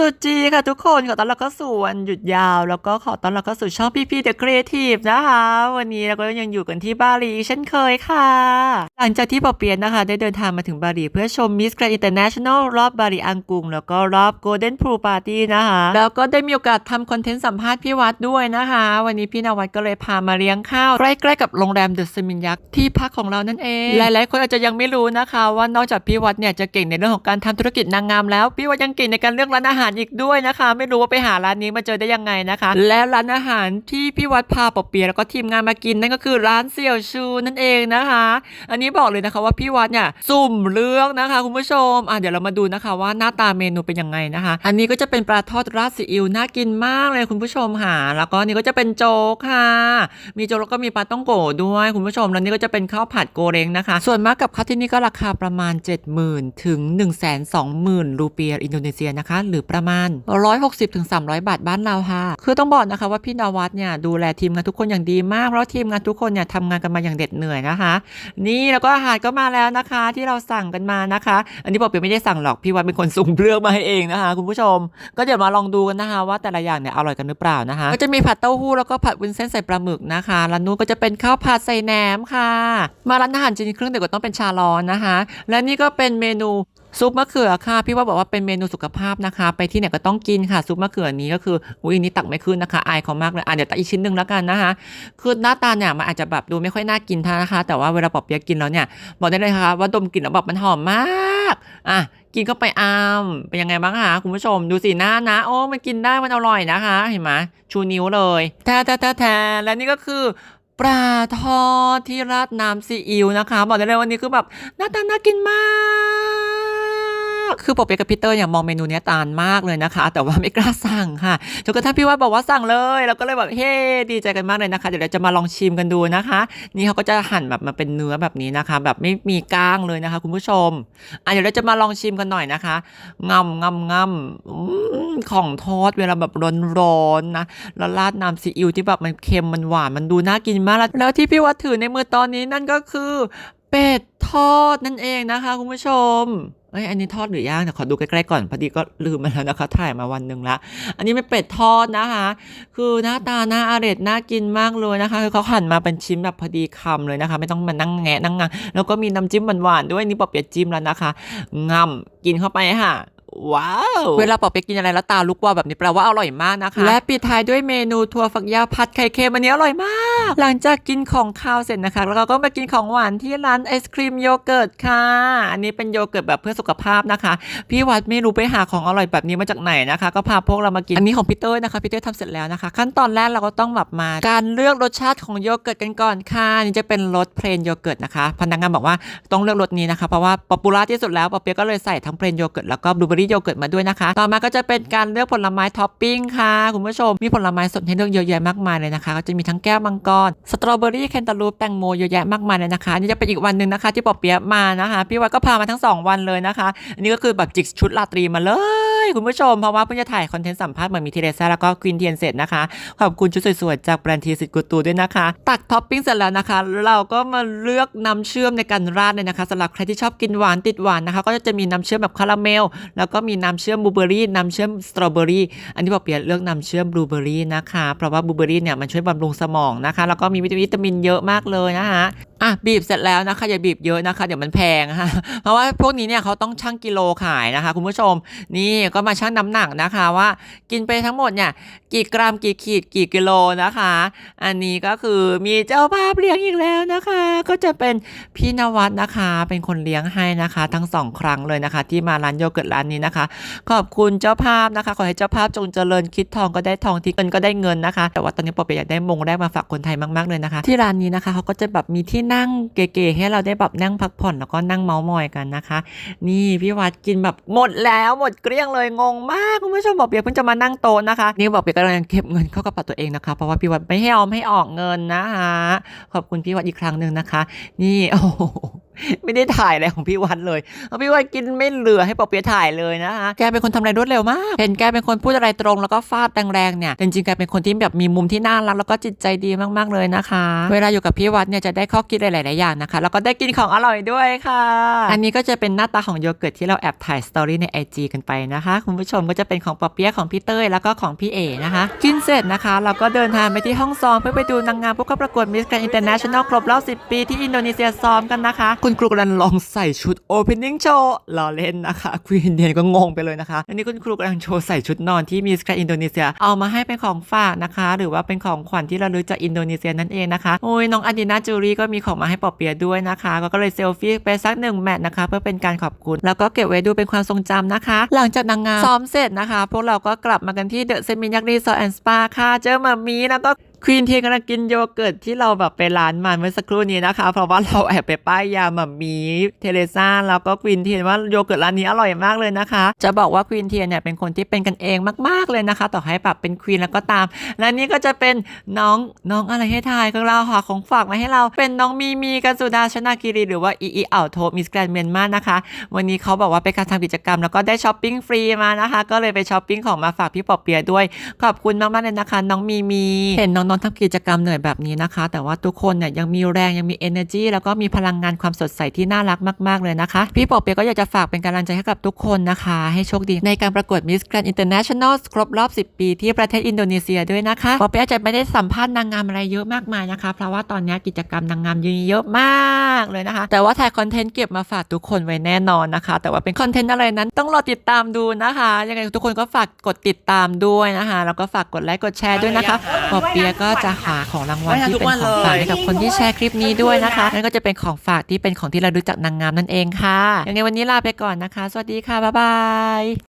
สุดจีค่ะทุกคนขอต้อนรับเข้าสู่วันหยุดยาว แล้วก็ขอต้อนรับเข้าสู่ช่องพี่พี่เดอะครีเอทีฟนะคะ วันนี้เราก็ยังอยู่กันที่บาหลีเช่นเคยค่ะ หลังจากที่ปอเปียนนะคะ ได้เดินทางมาถึงบาหลีเพื่อชมมิสแกรนด์อินเตอร์เนชั่นแนลรอบบาหลีอังกุง แล้วก็รอบโกลเด้นพลูปาร์ตี้นะคะ แล้วก็ได้มีโอกาสทำคอนเทนต์สัมภาษณ์พี่วัดด้วยนะคะ วันนี้พี่นวัดก็เลยพามาเลี้ยงข้าวใกล้ๆกับโรงแรมเดอะสมินยักษ์ที่พักของเรานั่นเองหลายๆคนอาจจะยังไม่รู้นะคะ ว่านอกจากพี่วัดเนี่ยจะเก่งในเรื่องของการทำธุรกิจนางงามแล้วพี่วัดยังเก่งในการเลือกร้านอาหารอีกด้วยนะคะ ไม่รู้ว่าไปหาร้านนี้มาเจอได้ยังไงนะคะ และร้านอาหารที่พี่วัดพาปอเปียแล้วก็ทีมงานมากินนั่นก็คือร้านเสี่ยวชูนั่นเองนะคะ อันนี้บอกเลยนะคะว่าพี่วัดเนี่ยสุ่มเลือกนะคะ คุณผู้ชมอะเดี๋ยวเรามาดูนะคะ ว่าหน้าตาเมนูเป็นยังไงนะคะ อันนี้ก็จะเป็นปลาทอดราดซีอิ๊วน่ากินมากเลยคุณผู้ชมค่ะแล้วก็นี่ก็จะเป็นโจ๊กค่ะ มีโจ๊กแล้วก็มีปลาต้องโกด้วยคุณผู้ชมแล้วนี่ก็จะเป็นข้าวผัดโกเร้งนะคะ ส่วนมากกับข้าวที่นี่ก็ราคาประมาณ 70,000 ถึง 120,000 รูเปียอินโดนีเซียนะคะ หรือประประมาณ 160ถึง300 บาทบ้านเราค่ะ คือต้องบอกนะคะว่าพี่นวัดเนี่ยดูแลทีมงานทุกคนอย่างดีมาก เพราะทีมงานทุกคนเนี่ยทำงานกันมาอย่างเด็ดเหนื่อยนะคะ นี่แล้วก็อาหารก็มาแล้วนะคะ ที่เราสั่งกันมานะคะ อันนี้บอกเปียไม่ได้สั่งหรอกพี่วัดเป็นคนสุ่มเลือกมาให้เองนะคะ คุณผู้ชม ก็เดี๋ยวมาลองดูกันนะคะ ว่าแต่ละอย่างเนี่ยอร่อยกันหรือเปล่านะคะ ก็จะมีผัดเต้าหู้แล้วก็ผัดวุ้นเส้นใส่ปลาหมึกนะคะร้านนู้นก็จะเป็นข้าวผัดใส่แหนมค่ะ มาร้านอาหารจีนเครื่องดื่มก็ต้องเป็นชาร้อนนะคะ และนี่ก็เป็นเมนู ซุปมะเขือค่ะพี่ว่าบอกว่าเป็นเมนูสุขภาพนะคะ ไปที่ไหนก็ต้องกินค่ะ ซุปมะเขือนี้ก็คืออุ้ยนี้ตักไม่ขึ้นนะคะอายเขามากเลยอะเดี๋ยวตักอีกชิ้นหนึ่งแล้วกันนะคะคือหน้าตาเนี่ยมันอาจจะแบบดูไม่ค่อยน่ากินท่านะคะ แต่ว่าเวลาปอบเปียกกินแล้วเนี่ยบอกได้เลยค่ะว่าดมกลิ่นแล้วแบบมันหอมมากอะกินเข้าไปอามเป็นยังไงบ้างคะคุณผู้ชมดูสิหน้านะ โอ้มันกินได้มันอร่อยนะคะ เห็นไหมชูนิ้วเลยแท้แท้แท้แท้และนี่ก็คือปลาทอดที่ราดน้ำซีอิ๊วนะคะ บอกได้เลยวันนี้คือแบบหน้าตาน่ากินมาก คือปอเปียกับพีเตอร์เนี่ยมองเมนูเนี้ยตานมากเลยนะคะ แต่ว่าไม่กล้าสั่งค่ะจนกระทั่งพี่ว่าบอกว่าสั่งเลยเราก็เลยแบบเฮ้ดีใจกันมากเลยนะคะ เดี๋ยวเราจะมาลองชิมกันดูนะคะ นี่เขาก็จะหั่นแบบมาเป็นเนื้อแบบนี้นะคะ แบบไม่มีก้างเลยนะคะ คุณผู้ชมอะเดี๋ยวเราจะมาลองชิมกันหน่อยนะคะงำงำงำของทอดเวลาแบบร้อนๆนะแล้วราดน้ำซีอิ๊วที่แบบมันเค็มมันหวานมันดูน่ากินมากแล้วที่พี่วัดถือในมือตอนนี้นั่นก็คือเป็ดทอดนั่นเองนะคะ คุณผู้ชม เอ้ยอันนี้ทอดหรือย่างเดี๋ยวขอดูใกล้ๆก่อนพอดีก็ลืมมาแล้วนะคะถ่ายมาวันหนึ่งละ อันนี้เป็นเป็ดทอดนะคะ คือหน้าตาน่าอร่อยน่ากินมากเลยนะคะคือเขาหั่นมาเป็นชิ้นแบบพอดีคำเลยนะคะ ไม่ต้องมานั่งแงะนั่งงังแล้วก็มีน้ำจิ้มหวานๆด้วยนี่ปอเปียะจิ้มแล้วนะคะงำกินเข้าไปค่ะ ว้าว เวลาปอเปียกกินอะไรแล้วตาลุกว่าแบบนี้แปลว่าอร่อยมากนะคะ และปิดท้ายด้วยเมนูถั่วฝักยาวผัดไข่เค็มอันนี้อร่อยมาก หลังจากกินของคาวเสร็จนะคะ แล้วเราก็มากินของหวานที่ร้านไอศครีมโยเกิร์ตค่ะ อันนี้เป็นโยเกิร์ตแบบเพื่อสุขภาพนะคะ พี่วัดไม่รู้ไปหาของอร่อยแบบนี้มาจากไหนนะคะ ก็พาพวกเรามากิน อันนี้ของพีเตอร์นะคะพีเตอร์ทำเสร็จแล้วนะคะ ขั้นตอนแรกเราก็ต้องแบบมา การเลือกรสชาติของโยเกิร์ตกันก่อนค่ะ นี่จะเป็นรสเพลนโยเกิร์ตนะคะ พนักงานบอกว่าต้องเลือกรสนี้นะคะ เพราะว่าป๊อปปูล่าที่สุดแล้วปอเปียกก็เลยใส่ทั้งเพลนโยเกิร์ตแล้วก็บลูเบอรี่โยเกิร์ตมาด้วยนะคะ ต่อมาก็จะเป็นการเลือกผลไม้ท็อปปิ้งค่ะคุณผู้ชม มีผลไม้สดให้เลือกเยอะแยะมากมายเลยนะคะก็จะมีทั้งแก้วมังกรสตรอเบอรี่แคนตาลูปแตงโมเยอะแยะมากมายเลยนะคะนี่จะเป็นอีกวันหนึ่งนะคะที่ปอบเปียะมานะคะ พี่วัดก็พามาทั้งสองวันเลยนะคะ อันนี้ก็คือแบบจิกชุดราตรีมาเลยคุณผู้ชม เพราะว่าเพิ่งจะถ่ายคอนเทนต์สัมภาษณ์เหมือนมีทีเรซ่าแล้วก็ควีนเทียนเสร็จนะคะ ขอบคุณชุดสวยๆ จากแบรนด์ทีสิทธิ์กูตูด้วยนะคะ ตักท็อปปิ้งเสร็จแล้วนะคะ เราก็มาเลือกน้ำเชื่อมในการราดเลยนะคะสำหรับใครที่ชอบกินหวานติดหวานนะคะ ก็จะมีน้ำเชื่อมแบบคาราเมล แล้วก็มีน้ำเชื่อมบลูเบอรี่น้ำเชื่อมสตรอเบอรี่ อันนี้บอกเปียเลือกน้ำเชื่อมบลูเบอรี่นะคะ เพราะว่าบลูเบอรี่เนี่ยมันช่วยบำรุงสมองนะคะ แล้วก็มีวิตามินเยอะมากเลยนะคะ อะบีบเสร็จแล้วนะคะอย่าบีบเยอะนะคะ เดี๋ยวมันแพงนะคะเพราะว่าพวกนี้เนี่ยเขาต้องชั่งกิโลขายนะคะ คุณผู้ชมนี่ก็มาชั่งน้ำหนักนะคะว่า กินไปทั้งหมดเนี่ยกี่กรัมกี่ขีดกี่กิโลนะคะ อันนี้ก็คือมีเจ้าภาพเลี้ยงอีกแล้วนะคะ ก็จะเป็นพี่นวัดนะคะ เป็นคนเลี้ยงให้นะคะ ทั้งสองครั้งเลยนะคะ ที่มาร้านโยเกิร์ตร้านนี้นะคะ ขอบคุณเจ้าภาพนะคะ ขอให้เจ้าภาพจงเจริญคิดทองก็ได้ทองที่เงินก็ได้เงินนะคะ แต่ว่าตอนนี้ปอเปียอยากได้มงแรกมาฝากคนไทยมากๆเลยนะคะ ที่ร้านนี้นะคะเขาก็จะแบบมีที่นั่งเก๋ๆให้เราได้แบบนั่งพักผ่อนแล้วก็นั่งเมาส์มอยกันนะคะ นี่พี่วัดกินแบบหมดแล้วหมดเกลี้ยงเลยงงมากคุณผู้ชมบอกเปียกเพิ่งจะมานั่งโต๊ะนะคะนี่บอกเปียกกำลังเก็บเงินเข้ากระเป๋าตัวเองนะคะ เพราะว่าพี่วัดไม่ให้ออมให้ออกเงินนะคะขอบคุณพี่วัดอีกครั้งหนึ่งนะคะ นี่โอ้โห ไม่ได้ถ่ายอะไรของพี่วันเลยเพี่วันกินไม่เหลือให้ปอเปียะถ่ายเลยนะคะแกเป็นคนทำอะไรรวดเร็วมากเห็นแกเป็นคนพูดอะไรตรงแล้วก็ฟาดแรงๆเนี่ยแต่จริงๆแกเป็นคนที่แบบมีมุมที่น่ารักแล้วก็จิตใจดีมากๆเลยนะคะ เวลาอยู่กับพี่วัดเนี่ยจะได้ข้อคิดหลายๆอย่างนะคะแล้วก็ได้กินของอร่อยด้วยค่ะ อันนี้ก็จะเป็นหน้าตาของโยเกิร์ตที่เราแอบถ่ายสตอรี่ใน IG กันไปนะคะคุณผู้ชมก็จะเป็นของปอเปี๊ยะของพี่เต้ยแล้วก็ของพี่เอนะคะกินเสร็จนะคะ เราก็เดินทางไปที่ห้องซ้อมเพื่อไปดูนางงามผู้เข้าประกวด Miss Grand International ครบรอบ10 ปีที่อินโดนีเซียซ้อมกันนะคะคุณครูกำลังลองใส่ชุด Opening Show ล้อเล่นนะคะควีนเดียนก็งงไปเลยนะคะ อันนี้คุณครูกำลังโชว์ใส่ชุดนอนที่ Miss Grand Indonesia เอามาให้เป็นของฝากนะคะ หรือว่าเป็นของขวัญที่เราลึกจากอินโดนีเซียนั่นเองนะคะ โอ้ยน้องอดีนาจูรีก็มีของมาให้ปอเปียด้วยนะคะ ก็เลยเซลฟี่ไปสักหนึ่งแมทนะคะ เพื่อเป็นการขอบคุณ แล้วก็เก็บไว้ดูเป็นความทรงจำนะคะ หลังจากนางงามซ้อมเสร็จนะคะ พวกเราก็กลับมากันที่เดอะเซมินักรีสอร์ทแอนด์สปาค่ะ เจอมามีแล้วก็ ควีนเทียนกำลังกินโยเกิร์ตที่เราแบบไปร้านมันเมื่อสักครู่นี้นะคะ เพราะว่าเราแอบไปป้ายยาหมามีเทเลซ่าแล้วก็ควีนเทียนว่าโยเกิร์ตร้านนี้อร่อยมากเลยนะคะ จะบอกว่าควีนเทียนเนี่ยเป็นคนที่เป็นกันเองมาก ๆเลยนะคะ ต่อให้แบบเป็นควีนแล้วก็ตาม และนี่ก็จะเป็นน้องน้องอะไรให้ทายของเราหาของฝากมาให้เราเป็นน้องมีมีกันสุดาชนากิรีหรือว่าอีอีอ่าวโทมิสแกรนเมียนมานะคะ วันนี้เขาบอกว่าเป็นการทำกิจกรรมแล้วก็ได้ช้อปปิ้งฟรีมานะคะ ก็เลยไปช้อปปิ้งของมาฝากพี่ปอบเปียด้วยขอบคุณมากๆเลยนะคะ น้องมีมีเห็นน้องๆทำกิจกรรมเหนื่อยแบบนี้นะคะ แต่ว่าทุกคนเนี่ยยังมีแรงยังมี energy แล้วก็มีพลังงานความสดใสที่น่ารักมาก ๆ เลยนะคะ พี่ปอเปียะก็อยากจะฝากเป็นกำลังใจให้กับทุกคนนะคะ ให้โชคดีในการประกวด Miss Grand International ครบรอบ 10 ปีที่ประเทศอินโดนีเซียด้วยนะคะปอเปียะจะไม่ได้สัมภาษณ์นางงามอะไรเยอะมากมายนะคะ เพราะว่าตอนนี้กิจกรรมนางงามเยอะมากเลยนะคะ แต่ว่าถ่ายคอนเทนต์เก็บมาฝากทุกคนไว้แน่นอนนะคะ แต่ว่าเป็นคอนเทนต์อะไรนั้นต้องรอติดตามดูนะคะยังไงทุกคนก็ฝากกดติดตามด้วยนะคะแล้วก็ฝากกดไลค์กดแชร์ด้วยนะคะปอเปียะก็จะหาของรางวัลที่เป็นของฝากให้กับคนที่แชร์คลิปนี้ด้วยนะคะนั่นก็จะเป็นของฝากที่เป็นของที่เรารู้จักนางงามนั่นเองค่ะยังไงวันนี้ลาไปก่อนนะคะ สวัสดีค่ะบ๊ายบาย